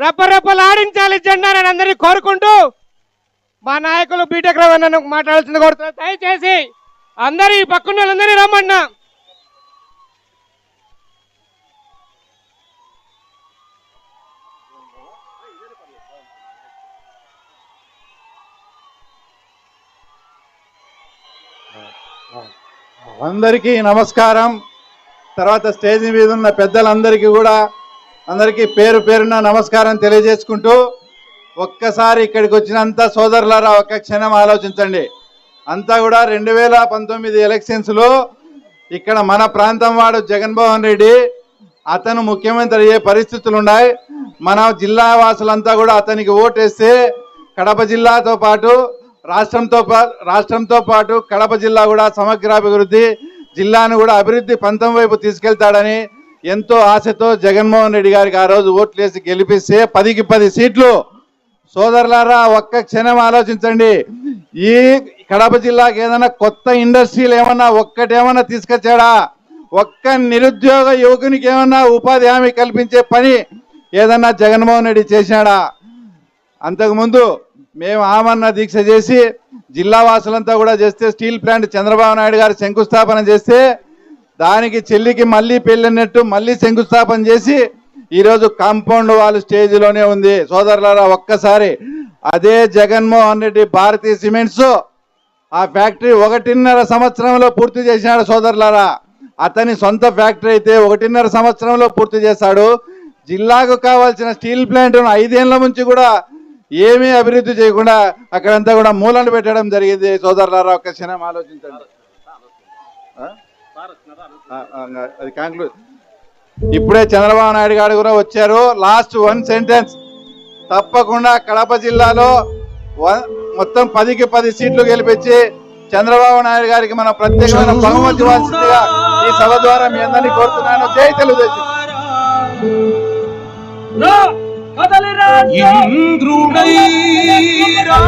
రెప్పరెప్పలాడించాలి జెండా నేను అందరినీ కోరుకుంటూ మా నాయకులు బీటెక్ రవణ మాట్లాడాల్సింది కోరుతున్నా దయచేసి అందరి ఈ పక్కన వాళ్ళందరినీ రమ్మన్నా. అందరికీ నమస్కారం. తర్వాత స్టేజ్ మీద ఉన్న పెద్దలందరికీ కూడా అందరికీ పేరు పేరున నమస్కారం తెలియజేసుకుంటూ ఒక్కసారి ఇక్కడికి వచ్చినంత సోదరులారా ఒక్క క్షణం ఆలోచించండి. అంతా కూడా రెండు వేల పంతొమ్మిది ఎలక్షన్స్లో ఇక్కడ మన ప్రాంతం వాడు జగన్మోహన్ రెడ్డి అతను ముఖ్యమంత్రి అయ్యే పరిస్థితులు ఉన్నాయి. మన జిల్లా వాసులంతా కూడా అతనికి ఓటేస్తే కడప జిల్లాతో పాటు రాష్ట్రంతో పా- రాష్ట్రంతో పాటు కడప జిల్లా కూడా సమగ్రాభివృద్ధి జిల్లాను కూడా అభివృద్ధి పంతం వైపు తీసుకెళ్తాడని ఎంతో ఆశతో జగన్మోహన్ రెడ్డి గారికి ఆ రోజు ఓట్లేసి గెలిపిస్తే పదికి పది సీట్లు. సోదరులారా ఒక్క క్షణం ఆలోచించండి. ఈ కడప జిల్లాకి ఏదైనా కొత్త ఇండస్ట్రీలు ఏమన్నా ఒక్కటేమన్నా తీసుకొచ్చాడా? ఒక్క నిరుద్యోగ యువకునికి ఏమన్నా ఉపాధి హామీ కల్పించే పని ఏదన్నా జగన్మోహన్ రెడ్డి చేశాడా? అంతకుముందు మేము ఆమన్న దీక్ష చేసి జిల్లా వాసులంతా కూడా చేస్తే స్టీల్ ప్లాంట్ చంద్రబాబు నాయుడు గారు శంకుస్థాపన చేస్తే దానికి చెల్లికి మళ్ళీ పెళ్ళినట్టు మళ్ళీ శంకుస్థాపన చేసి ఈరోజు కాంపౌండ్ వాళ్ళ స్టేజ్లోనే ఉంది. సోదరులారా ఒక్కసారి అదే జగన్మోహన్ రెడ్డి భారతీయ సిమెంట్స్ ఆ ఫ్యాక్టరీ ఒకటిన్నర సంవత్సరంలో పూర్తి చేసినాడు సోదరులారా. అతని సొంత ఫ్యాక్టరీ అయితే ఒకటిన్నర సంవత్సరంలో పూర్తి చేశాడు. జిల్లాకు కావాల్సిన స్టీల్ ప్లాంట్ ఐదేళ్ళ నుంచి కూడా ఏమీ అభివృద్ధి చేయకుండా అక్కడంతా కూడా మూలలు పెట్టడం జరిగింది. సోదరులారా ఒక్క క్షణం ఆలోచించండి. అది కాంక్లూడ్. ఇప్పుడే చంద్రబాబు నాయుడు గారు కూడా వచ్చారు. Last one sentence. తప్పకుండా కడప జిల్లాలో మొత్తం పదికి పది సీట్లు గెలిపించి చంద్రబాబు నాయుడు గారికి మనం ప్రత్యేకమైన బహుమతి ఇవ్వాల్సిందిగా ఈ సభ ద్వారా మీ అందరినీ కోరుతున్నాను. జై తెలుగుదేశం. ఇంద్రుడై రా